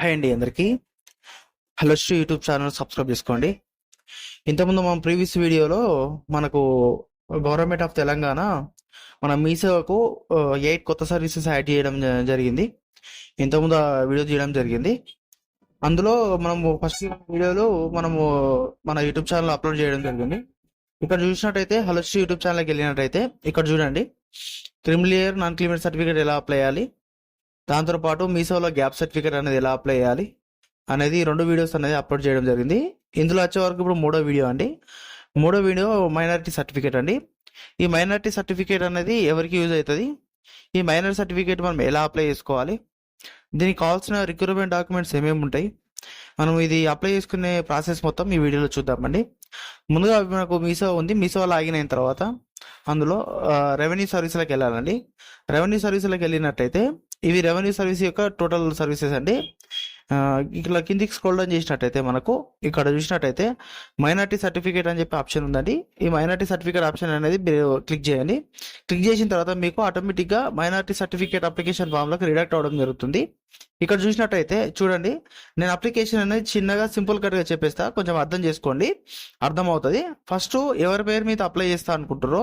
Hi అండి అందరికీ. Hello Sri YouTube channel subscribe చేసుకోండి. ఇంతకుముందు మన ప్రీవియస్ వీడియోలో మనకు గవర్నమెంట్ ఆఫ్ తెలంగాణ మన మీసేవకు ఎయిట్ కొత్త సర్వీసెస్ యాడ్ చేయడం జ- జరిగింది. ఇంతకుముందు వీడియో చేయడం జరిగింది. అందులో మనము ఫస్ట్ వీడియోలో మనము మన యూట్యూబ్ ఛానల్ అప్లోడ్ చేయడం జరిగింది. ఇక్కడ చూసినట్టయితే హలో శ్రీ యూట్యూబ్ ఛానల్కి వెళ్ళినట్టయితే ఇక్కడ చూడండి. Creamy layer non criminal certificate ఎలా అప్లై చేయాలి? దాంతో పాటు మీసోలో గ్యాప్ సర్టిఫికేట్ అనేది ఎలా అప్లై చేయాలి అనేది రెండు వీడియోస్ అనేది అప్లోడ్ చేయడం జరిగింది. ఇందులో వచ్చే వరకు ఇప్పుడు మూడో వీడియో అండి. మూడో వీడియో మైనారిటీ సర్టిఫికేట్ అండి. ఈ మైనారిటీ సర్టిఫికేట్ అనేది ఎవరికి యూజ్ అవుతుంది? ఈ మైనారిటీ సర్టిఫికేట్ మనం ఎలా అప్లై చేసుకోవాలి? దీనికి కావాల్సిన రిక్రూట్మెంట్ డాక్యుమెంట్స్ ఏమేమి ఉంటాయి? మనం ఇది అప్లై చేసుకునే ప్రాసెస్ మొత్తం ఈ వీడియోలో చూద్దామండి. ముందుగా మనకు మీసో ఉంది. మీసో లాగిన్ అయిన తర్వాత అందులో రెవెన్యూ సర్వీసులకు వెళ్ళాలండి. రెవెన్యూ సర్వీసులకు వెళ్ళినట్టయితే ఇవి రెవెన్యూ సర్వీస్ యొక్క టోటల్ సర్వీసెస్ అండి. ఇట్లా కిందికి స్క్రోల్ డౌన్ చేసినట్టయితే మనకు ఇక్కడ చూసినట్టయితే మైనార్టీ సర్టిఫికేట్ అని చెప్పి ఆప్షన్ ఉందండి. ఈ మైనార్టీ సర్టిఫికేట్ ఆప్షన్ అనేది మీరు క్లిక్ చేయండి. క్లిక్ చేసిన తర్వాత మీకు ఆటోమేటిక్గా మైనార్టీ సర్టిఫికేట్ అప్లికేషన్ ఫామ్లోకి రిడక్ట్ అవడం జరుగుతుంది. ఇక్కడ చూసినట్టయితే చూడండి నేను అప్లికేషన్ అనేది చిన్నగా సింపుల్ కట్గా చెప్పేస్తా. కొంచెం అర్థం చేసుకోండి. అర్థమవుతుంది. ఫస్ట్ ఎవరి పేరు మీద అప్లై చేస్తా అనుకుంటారో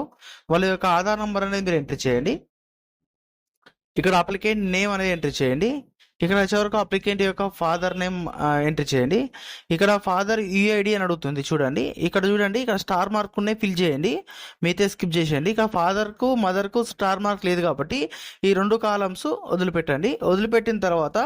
వాళ్ళ యొక్క ఆధార్ నంబర్ అనేది మీరు ఎంట్రీ చేయండి. ఇక్కడ అప్లికెంట్ నేమ్ అనేది ఎంట్రీ చేయండి. ఇక్కడ వచ్చే వరకు అప్లికెంట్ యొక్క ఫాదర్ నేమ్ ఎంట్రీ చేయండి. ఇక్కడ ఫాదర్ యుఐడి అని అడుగుతుంది చూడండి. ఇక్కడ చూడండి ఇక్కడ స్టార్ మార్క్ ఉన్నాయి ఫిల్ చేయండి. మిగతా స్కిప్ చేసేయండి. ఇక ఫాదర్కు మదర్కు స్టార్ మార్క్ లేదు కాబట్టి ఈ రెండు కాలమ్స్ వదిలిపెట్టండి. వదిలిపెట్టిన తర్వాత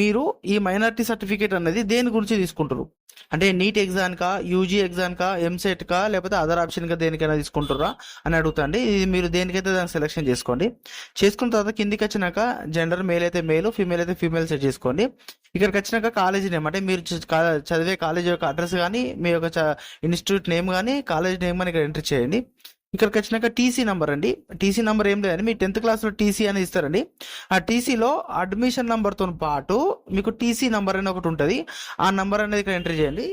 మీరు ఈ మైనారిటీ సర్టిఫికేట్ అనేది దేని గురించి తీసుకుంటారు అంటే నీట్ ఎగ్జామ్ కా యూజీ ఎగ్జామ్ కా ఎంసెట్ కా లేకపోతే అదర్ ఆప్షన్ కా దేనికైనా తీసుకుంటారా అని అడుగుతాండి. ఇది మీరు దేనికైతే దాన్ని సెలెక్షన్ చేసుకోండి. చేసుకున్న తర్వాత కిందికి వచ్చినాక జెండర్ మేల్ అయితే మేల్ ఫీమేల్ అయితే ఫీమేల్ సెట్ చేసుకోండి. ఇక్కడికి వచ్చినాక కాలేజ్ నేమ్ అంటే మీరు చదివే కాలేజ్ యొక్క అడ్రస్ కానీ మీ యొక్క ఇన్స్టిట్యూట్ నేమ్ కానీ కాలేజ్ నేమ్ అని ఇక్కడ ఎంట్రీ చేయండి. ఇక్కడికి వచ్చినాక టీసీ నంబర్ అండి. టీసీ నంబర్ ఏం లేదండి. మీ టెన్త్ క్లాస్లో టీసీ అనేది ఇస్తారండి. ఆ టీసీలో అడ్మిషన్ నంబర్తో పాటు మీకు టీసీ నంబర్ అని ఒకటి ఉంటుంది. ఆ నంబర్ అనేది ఇక్కడ ఎంట్రీ చేయండి.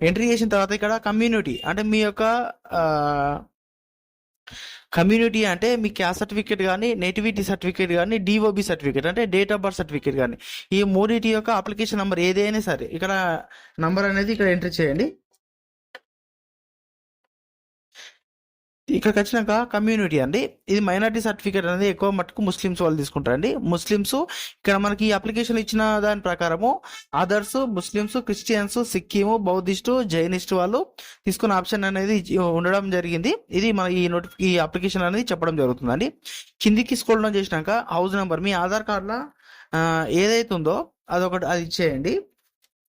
ఎంట్రీ చేసిన తర్వాత ఇక్కడ కమ్యూనిటీ అంటే మీ యొక్క కమ్యూనిటీ అంటే మీ క్యాస్ట్ సర్టిఫికేట్ కానీ నేటివిటీ సర్టిఫికేట్ కానీ డిఓబి సర్టిఫికేట్ అంటే డేట్ ఆఫ్ బర్త్ సర్టిఫికేట్ కానీ ఈ మూడింటి యొక్క అప్లికేషన్ నంబర్ ఏదైనా సరే ఇక్కడ నంబర్ అనేది ఇక్కడ ఎంట్రీ చేయండి. ఇక్కడికి వచ్చినాక కమ్యూనిటీ అండి. ఇది మైనార్టీ సర్టిఫికేట్ అనేది ఎక్కువ మటుకు ముస్లిమ్స్ వాళ్ళు తీసుకుంటారండి. ముస్లిమ్స్ ఇక్కడ మనకి అప్లికేషన్ ఇచ్చిన దాని ప్రకారము అదర్స్ ముస్లిమ్స్ క్రిస్టియన్స్ సిక్కిము బౌద్ధిస్టు జైనిస్ట్ వాళ్ళు తీసుకున్న ఆప్షన్ అనేది ఉండడం జరిగింది. ఇది మన ఈ నోటి ఈ అప్లికేషన్ అనేది చెప్పడం జరుగుతుందండి. కిందికి స్కూల్ డౌన్ చేసినాక హౌస్ నెంబర్ మీ ఆధార్ కార్డులో ఏదైతే ఉందో అదొకటి అది ఇచ్చేయండి.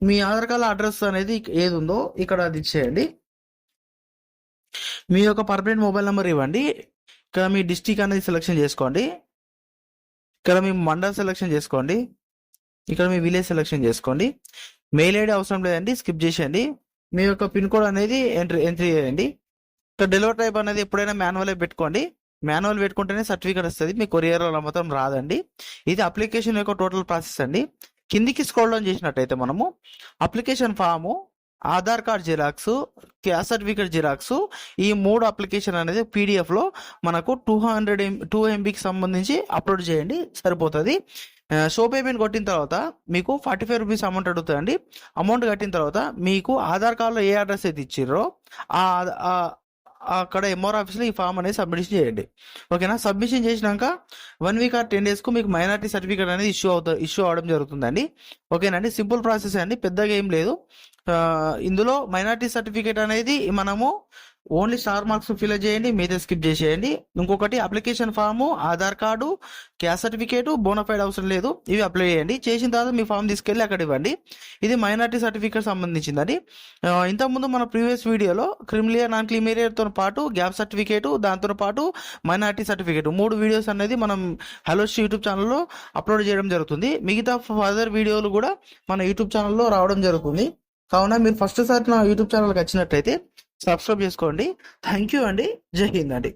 మీ ఆధార్ కార్డులో అడ్రస్ అనేది ఏది ఉందో ఇక్కడ అది ఇచ్చేయండి. మీ యొక్క పర్మనెంట్ మొబైల్ నెంబర్ ఇవ్వండి. ఇక్కడ మీ డిస్టిక్ అనేది సెలెక్షన్ చేసుకోండి. ఇక్కడ మీ మండల్ సెలెక్షన్ చేసుకోండి. ఇక్కడ మీ విలేజ్ సెలెక్షన్ చేసుకోండి. మెయిల్ ఐడి అవసరం లేదండి స్కిప్ చేసేయండి. మీ యొక్క పిన్ కోడ్ అనేది ఎంట్రీ ఎంట్రీ చేయండి. ఇక్కడ డెలివరీ టైప్ అనేది ఎప్పుడైనా మాన్యువల్ పెట్టుకోండి. మాన్యువల్ పెట్టుకుంటేనే సర్టిఫికేట్ వస్తుంది. మీ కొరియర్ మాత్రం రాదండి. ఇది అప్లికేషన్ యొక్క టోటల్ ప్రాసెస్ అండి. కిందికి స్క్రోల్ డౌన్ చేసినట్టయితే మనము application form Aadhaar card xerox caste certificate xerox ఈ మూడు అప్లికేషన్ అనేది పీడిఎఫ్లో మనకు టూ హండ్రెడ్ ఎం టూ ఎంబీకి సంబంధించి అప్లోడ్ చేయండి సరిపోతుంది. షో పేమెంట్ కొట్టిన తర్వాత మీకు ఫార్టీ ఫైవ్ రూపీస్ అమౌంట్ అడుగుతుందండి అమౌంట్ కట్టిన తర్వాత మీకు ఆధార్ కార్డులో ఏ అడ్రస్ అయితే ఇచ్చిర్రో ఆ- అక్కడ ఎంఆర్ ఆఫీస్లో ఈ ఫామ్ అనేది సబ్మిషన్ చేయండి. ఓకేనా సబ్మిషన్ చేసినాక వన్ వీక్ ఆర్ టెన్ డేస్కు మీకు మైనార్టీ సర్టిఫికేట్ అనేది ఇష్యూ అవుతా ఇష్యూ అవడం జరుగుతుందండి. ఓకేనండి సింపుల్ ప్రాసెస్ అండి. పెద్దగా ఏం లేదు. ఇందులో మైనార్టీ సర్టిఫికేట్ అనేది మనము ఓన్లీ స్టార్ మార్క్స్ ఫిల్ చేయండి మీద స్కిప్ చేసేయండి. ఇంకొకటి application form Aadhaar card caste certificate bonafide అవసరం లేదు. ఇవి అప్లై చేయండి. చేసిన తర్వాత మీ ఫామ్ తీసుకెళ్ళి అక్కడ ఇవ్వండి. ఇది మైనార్టీ సర్టిఫికేట్ సంబంధించిందండి. ఇంతకుముందు మన ప్రీవియస్ వీడియోలో క్రిమిలియర్ నాన్ క్రిమిలియర్తో పాటు గ్యాప్ సర్టిఫికేట్ దాంతో పాటు మైనార్టీ సర్టిఫికేట్ మూడు వీడియోస్ అనేది మనం హలోస్ యూట్యూబ్ ఛానల్లో అప్లోడ్ చేయడం జరుగుతుంది. మిగతా ఫర్దర్ వీడియోలు కూడా మన యూట్యూబ్ ఛానల్లో రావడం జరుగుతుంది. కావున మీరు ఫస్ట్ సారి నా యూట్యూబ్ ఛానల్కి వచ్చినట్టయితే సబ్స్క్రైబ్ చేసుకోండి. థ్యాంక్ యూ అండి. జై హింద్ అండి.